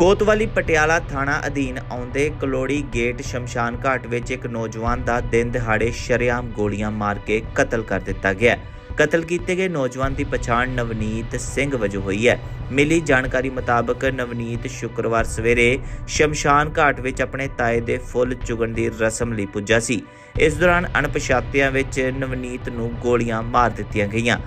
ਕੋਤਵਾਲੀ ਪਟਿਆਲਾ ਥਾਣਾ ਅਧੀਨ ਆਉਂਦੇ ਕਲੋੜੀ ਗੇਟ ਸ਼ਮਸ਼ਾਨ ਘਾਟ ਵਿੱਚ ਇੱਕ ਨੌਜਵਾਨ ਦਾ ਦਿਨ ਦਿਹਾੜੇ ਸ਼ਰੇਆਮ ਗੋਲੀਆਂ ਮਾਰ ਕੇ ਕਤਲ ਕਰ ਦਿੱਤਾ ਗਿਆ ਕਤਲ ਕੀਤੇ ਗਏ ਨੌਜਵਾਨ ਦੀ ਪਛਾਣ ਨਵਨੀਤ ਸਿੰਘ ਵਜੋਂ ਹੋਈ ਹੈ। ਮਿਲੀ ਜਾਣਕਾਰੀ ਮੁਤਾਬਕ ਨਵਨੀਤ ਸ਼ੁੱਕਰਵਾਰ ਸਵੇਰੇ ਸ਼ਮਸ਼ਾਨ ਘਾਟ ਵਿੱਚ ਆਪਣੇ ਤਾਏ ਦੇ ਫੁੱਲ ਚੁਗਣ ਦੀ ਰਸਮ ਲਈ ਪੁੱਜਾ ਸੀ। ਇਸ ਦੌਰਾਨ ਅਣਪਛਾਤਿਆਂ ਵਿੱਚ ਨਵਨੀਤ ਨੂੰ ਗੋਲੀਆਂ ਮਾਰ ਦਿੱਤੀਆਂ ਗਈਆਂ।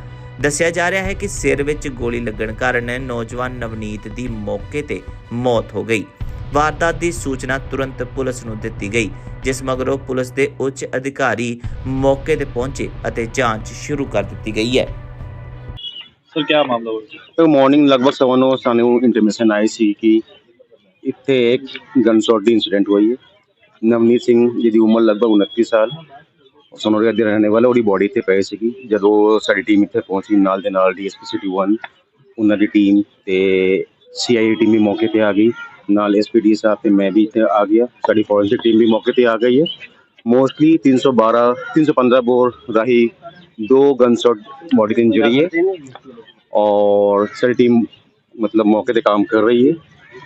ਦੱਸਿਆ ਜਾ ਰਿਹਾ ਹੈ ਕਿ ਸਿਰ ਵਿੱਚ ਗੋਲੀ ਲੱਗਣ ਕਾਰਨ ਨੌਜਵਾਨ ਨਵਨੀਤ ਦੀ ਮੌਕੇ ਤੇ ਮੌਤ ਹੋ ਗਈ। ਵਾਰਦਾਤ ਦੀ ਸੂਚਨਾ ਤੁਰੰਤ ਪੁਲਿਸ ਨੂੰ ਦਿੱਤੀ ਗਈ ਜਿਸ ਮਗਰੋਂ ਪੁਲਿਸ ਦੇ ਉੱਚ ਅਧਿਕਾਰੀ ਮੌਕੇ ਤੇ ਪਹੁੰਚੇ ਅਤੇ ਜਾਂਚ ਸ਼ੁਰੂ ਕਰ ਦਿੱਤੀ ਗਈ ਹੈ। ਸਰ ਕੀ ਮਾਮਲਾ ਹੋਇਆ ਤੇ ਮਾਰਨਿੰਗ ਲਗਭਗ ਸਵਾ ਨੌ ਸਾਨੂੰ ਇੰਟੀਮੇਸ਼ਨ ਆਈ ਸੀ ਕਿ ਇੱਥੇ ਇੱਕ ਗਨਸ਼ਾਟ ਦੀ ਇਨਸੀਡੈਂਟ ਹੋਈ ਹੈ। ਨਵਨੀਤ ਸਿੰਘ ਜਿਹਦੀ ਉਮਰ ਲਗਭਗ 29 ਸਾਲ ਸਨੋਰੀਆ ਦੇ ਰਹਿਣੇ ਵਾਲਾ, ਉਹਦੀ ਬਾਡੀ ਤੇ ਪਏ ਸੀਗੀ। ਜਦੋਂ ਸਾਡੀ ਟੀਮ ਇੱਥੇ ਪਹੁੰਚੀ, ਨਾਲ ਦੇ ਨਾਲ ਡੀਐਸਪੀ ਸਿਟੀ 1 ਉਹਨਾਂ ਦੀ ਟੀਮ ਤੇ ਸੀਆਈਏ ਟੀਮ ਵੀ ਮੌਕੇ ਤੇ ਆ ਗਈ। ਨਾਲ ਐਸਪੀਡੀ ਸਾਹਿਬ ਤੇ ਮੈਂ ਵੀ ਇੱਥੇ ਆ ਗਿਆ। ਸਾਡੀ ਫੋਰੈਂਸਿਕ ਟੀਮ ਵੀ ਮੌਕੇ ਤੇ ਆ ਗਈ ਹੈ। ਮੋਸਟਲੀ 312 315 ਬੋਰ ਰਾਹੀ ਦੋ ਗਨ ਸ਼ਾਟ ਬॉडी ਦੀ ਇੰਜਰੀ ਹੈ। ਔਰ ਸਾਡੀ ਟੀਮ ਮਤਲਬ ਮੌਕੇ ਤੇ ਕੰਮ ਕਰ ਰਹੀ ਹੈ।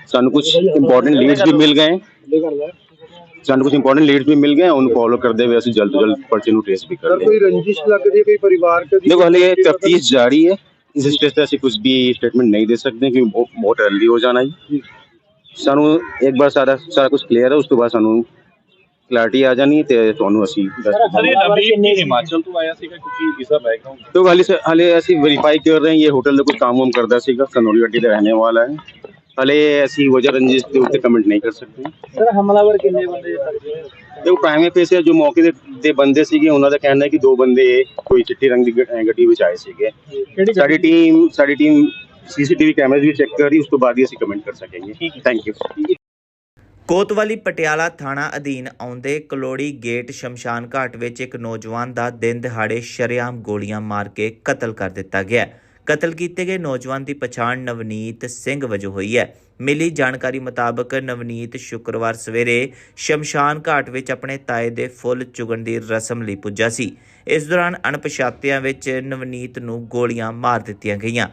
ਸਾਨੂੰ ਕੁਝ ਇੰਪੋਰਟੈਂਟ ਲੀਡਸ ਵੀ ਮਿਲ ਗਏ। ਸਾਨੂੰ ਕੁਝ ਇੰਪੋਰਟੈਂਟ ਲੀਡਸ ਵੀ ਮਿਲ ਗਏ ਉਹਨੂੰ ਫੋਲੋ ਕਰਦੇ ਹੋਏ ਅਸੀਂ ਜਲਦ ਤੋਂ ਜਲਦ ਪਰਚੇ ਨੂੰ ਟ੍ਰੇਸ ਵੀ ਕਰਾਂਗੇ ਕੋਈ ਰੰਜਿਸ਼ ਲੱਗਦੀ ਹੈ ਕੋਈ ਪਰਿਵਾਰ ਕਦੀ ਦੇਖੋ ਹਲੇ ਇਹ ਤਫਤੀਸ਼ ਜਾਰੀ ਹੈ। ਇਸ ਸਟੇਜ ਤੇ ਅਸੀਂ ਕੁਝ ਵੀ ਸਟੇਟਮੈਂਟ ਨਹੀਂ ਦੇ ਸਕਦੇ ਕਿ ਬਹੁਤ ਅਰਲੀ ਹੋ ਜਾਣਾ ਹੈ ਸਾਨੂੰ ਇੱਕ ਵਾਰ ਸਾਰਾ ਸਾਰਾ ਕੁਝ ਕਲੀਅਰ ਹੈ ਉਸ ਤੋਂ ਬਾਅਦ ਸਾਨੂੰ ਕਲੈਰਿਟੀ ਆ ਜਾਣੀ ਤੇ ਤੁਹਾਨੂੰ ਅਸੀਂ ਦੱਸ ਦਿੰਦੇ ਹਾਂ ਕਿੰਨੇ ਹਿਮਾਚਲ ਤੋਂ ਆਇਆ ਸੀਗਾ ਕਿਉਂਕਿ ਵੀਜ਼ਾ ਬੈਕਗ੍ਰਾਉਂਡ ਤੋਂ ਹਾਲੇ ਹਾਲੇ ਅਸੀਂ ਵੈਰੀਫਾਈ ਕਰ ਰਹੇ ਹਾਂ ਇਹ ਹੋਟਲ ਦਾ ਕੋਈ ਕੰਮ ਕਰਦਾ ਸੀਗਾ ਕਨੋਰੀ ਅੱਡੀ ਦਾ ਰਹਿਣੇ ਵਾਲਾ ਹੈ। ਹਾਲੇ ਅਸੀਂ ਵਜ੍ਹਾ ਰੰਜਿਸ਼ ਦੇ ਉੱਤੇ ਕਮੈਂਟ ਨਹੀਂ ਕਰ ਸਕਦੇ। ਸਰ ਹਮਲਾਵਰ ਕਿੰਨੇ ਬੰਦੇ ਸਕਦੇ ਤੇ ਉਹ ਪ੍ਰਾਈਮੇ ਫੇਸ ਜੋ ਮੌਕੇ ਦੇ ਦੇ ਬੰਦੇ ਸੀਗੇ ਉਹਨਾਂ ਦਾ ਕਹਿਣਾ ਹੈ ਕਿ ਦੋ ਬੰਦੇ ਕੋਈ ਚਿੱਟੀ ਰੰਗ ਦੀ ਗ- ਗੱਡੀ ਵਿੱਚ ਆਏ ਸੀਗੇ। ਸਾਡੀ ਟੀਮ ਸਾਡੀ ਟੀਮ ਸੀਸੀਟੀਵੀ ਕੈਮਰੇ ਵੀ ਚੈੱਕ ਕਰ ਰਹੀ ਉਸ ਤੋਂ ਬਾਅਦ ਹੀ ਅਸੀਂ ਕਮੈਂਟ ਕਰ ਸਕਾਂਗੇ। ਥੈਂਕ ਯੂ ਕੋਤਵਾਲੀ ਪਟਿਆਲਾ ਥਾਣਾ ਅਧੀਨ ਆਉਂਦੇ ਕਲੋੜੀ ਗੇਟ ਸ਼ਮਸ਼ਾਨ ਘਾਟ ਵਿੱਚ ਇੱਕ ਨੌਜਵਾਨ ਦਾ ਦਿਨ ਦਿਹਾੜੇ ਸ਼ਰੇਆਮ ਗੋਲੀਆਂ ਮਾਰ ਕੇ ਕਤਲ ਕਰ ਦਿੱਤਾ ਗਿਆ ਹੈ। ਕਤਲ ਕੀਤੇ ਗਏ ਨੌਜਵਾਨ ਦੀ ਪਛਾਣ ਨਵਨੀਤ ਸਿੰਘ ਵਜੋਂ ਹੋਈ ਹੈ। ਮਿਲੀ ਜਾਣਕਾਰੀ ਮੁਤਾਬਕ ਨਵਨੀਤ ਸ਼ੁੱਕਰਵਾਰ ਸਵੇਰੇ ਸ਼ਮਸ਼ਾਨ ਘਾਟ ਵਿੱਚ ਆਪਣੇ ਤਾਏ ਦੇ ਫੁੱਲ ਚੁਗਣ ਦੀ ਰਸਮ ਲਈ ਪੁੱਜਾ ਸੀ। ਇਸ ਦੌਰਾਨ ਅਣਪਛਾਤਿਆਂ ਵਿੱਚ ਨਵਨੀਤ ਨੂੰ ਗੋਲੀਆਂ ਮਾਰ ਦਿੱਤੀਆਂ ਗਈਆਂ।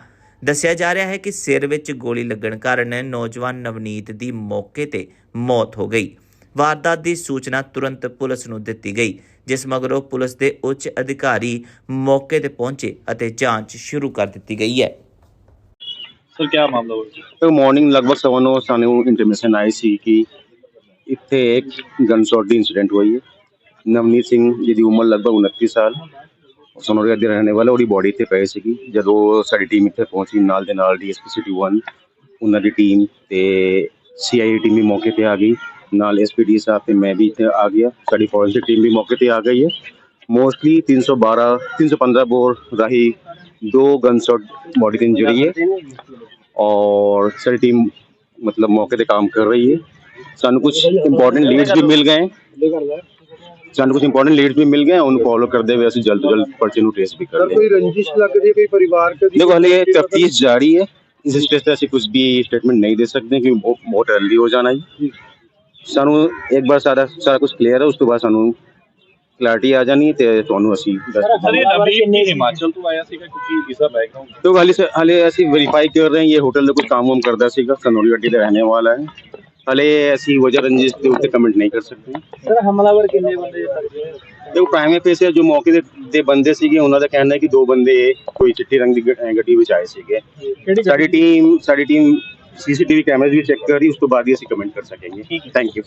ਦੱਸਿਆ ਜਾ ਰਿਹਾ ਹੈ ਕਿ ਸਿਰ ਵਿੱਚ ਗੋਲੀ ਲੱਗਣ ਕਾਰਨ ਨੌਜਵਾਨ ਨਵਨੀਤ ਦੀ ਮੌਕੇ ਤੇ ਮੌਤ ਹੋ ਗਈ। ਵਾਰਦਾਤ ਦੀ ਸੂਚਨਾ ਤੁਰੰਤ ਪੁਲਿਸ ਨੂੰ ਦਿੱਤੀ ਗਈ। ਜਿਸ ਮਗਰੋਂ ਪੁਲਿਸ ਦੇ ਉੱਚ ਅਧਿਕਾਰੀ ਮੌਕੇ ਤੇ ਪਹੁੰਚੇ ਅਤੇ ਜਾਂਚ ਸ਼ੁਰੂ ਕਰ ਦਿੱਤੀ ਗਈ ਹੈ। ਸਰ ਕੀ ਮਾਮਲਾ ਹੋਇਆ? ਤੇ ਮਾਰਨਿੰਗ ਲਗਭਗ ਸਵਾ ਨੌ ਸਾਨੂੰ ਇੰਟੀਮੇਸ਼ਨ ਆਈ ਸੀ ਕਿ ਇੱਥੇ ਇੱਕ ਗਨਸ਼ਾਟ ਦੀ ਇਨਸੀਡੈਂਟ ਹੋਈ ਹੈ। ਨਵਨੀਤ ਸਿੰਘ ਜਿਹਦੀ ਉਮਰ ਲਗਭਗ 29 ਸਾਲ। ਸਨੋਰੀਆ ਦੇ ਰਹਿਣੇ ਵਾਲਾ ਉਹਦੀ ਬੋਡੀ ਤੇ ਪਈ ਸੀਗੀ। ਜਦੋਂ ਸਾਡੀ ਟੀਮ ਇੱਥੇ ਪਹੁੰਚੀ ਨਾਲ ਦੇ ਨਾਲ ਡੀਐਸਪੀ ਸਿਟੀ 1 ਉਹਨਾਂ ਦੀ ਟੀਮ ਤੇ ਸੀਆਈਏ ਟੀਮ ਵੀ ਮੌਕੇ ਤੇ ਆ ਗਈ। ਨਾਲ ਐਸਪੀਡੀ ਸਾਹਿਬ ਤੇ ਮੈਂ ਵੀ ਇੱਥੇ ਆ ਗਿਆ ਸਾਡੀ ਫੋਰੈਂਸਿਕ ਟੀਮ ਵੀ ਮੌਕੇ ਤੇ ਆ ਗਈ ਹੈ ਮੋਸਟਲੀ 312 315 ਬੋਰ ਰਾਹੀਂ ਦੋ ਗਨਸ਼ਾਟ ਬੋਡੀ ਤੇ ਇੰਜਰੀ ਹੈ और सारी टीम मतलब मौके पे काम कर रही है ਸਾਨੂੰ ਕੁਝ ਇੰਪੋਰਟੈਂਟ ਲੀਡਸ ਵੀ ਮਿਲ ਗਏ ਸਾਨੂੰ ਕੁਝ ਇੰਪੋਰਟੈਂਟ ਲੀਡਸ ਵੀ ਮਿਲ ਗਏ ਉਹਨੂੰ ਫੋਲੋ ਕਰਦੇ ਹੋਏ ਅਸੀਂ ਜਲਦ ਤੋਂ ਜਲਦ ਪਰਚੇ ਨੂੰ ਟ੍ਰੇਸ ਵੀ ਕਰ ਸਰ ਰਹੇ ਕੋਈ ਰੰਜਿਸ਼ ਲੱਗਦੀ ਹੈ ਕੋਈ ਪਰਿਵਾਰ ਕਦੀ देखो हाल ये तफ्तीश जारी है इस स्टेज पे ऐसी कुछ भी स्टेटमेंट नहीं दे सकते क्योंकि बहुत बहुत अर्ली हो जाना है ਸਾਨੂੰ ਇੱਕ ਵਾਰ ਸਾਰਾ ਸਾਰਾ ਕੁਝ ਕਲੀਅਰ ਹੈ ਉਸ ਤੋਂ ਬਾਅਦ ਸਾਨੂੰ ਕਲੈਰਿਟੀ ਆ ਜਾਣੀ ਤੇ ਤੁਹਾਨੂੰ ਅਸੀਂ ਦੱਸ ਸਰ ਇਹ ਨਵੀਂ ਹਾਲੇ ਅਸੀਂ ਵੈਰੀਫਾਈ ਕਰ ਰਹੇ ਹਾਂ ਇਹ ਹੋਟਲ ਦਾ ਕੋਈ ਕੰਮ ਵਮ ਕਰਦਾ ਸੀਗਾ ਕਨੋਲੀ ਵੱਡੀ ਦਾ ਰਹਿਣੇ ਵਾਲਾ ਹੈ। ਹਲੇ ਅਸੀਂ ਵਜ੍ਹਾ ਰੰਜਿਸ਼ ਦੇ ਉੱਤੇ ਕਮੈਂਟ ਨਹੀਂ ਕਰ ਸਕਦੇ। ਸਰ ਹਮਲਾਵਰ ਕਿੰਨੇ ਬੰਦੇ ਦੇਖੋ ਪ੍ਰਾਈਮਰੀ ਪੇਸੇ ਜੋ ਮੌਕੇ ਦੇ ਬੰਦੇ ਸੀਗੇ ਉਹਨਾਂ ਦਾ ਕਹਿਣਾ ਹੈ ਕਿ ਦੋ ਬੰਦੇ ਕੋਈ ਚਿੱਟੀ ਰੰਗ ਦੀ ਗੱਡੀ ਵਿੱਚ ਆਏ ਸੀਗੇ। ਸਾਡੀ ਟੀਮ ਸਾਡੀ ਟੀਮ ਸੀਸੀਟੀਵੀ ਕੈਮਰੇ ਵੀ ਚੈੱਕ ਕਰ ਉਸ ਤੋਂ ਬਾਅਦ ਹੀ ਅਸੀਂ ਕਮੈਂਟ ਕਰ ਸਕਾਂਗੇ। Thank you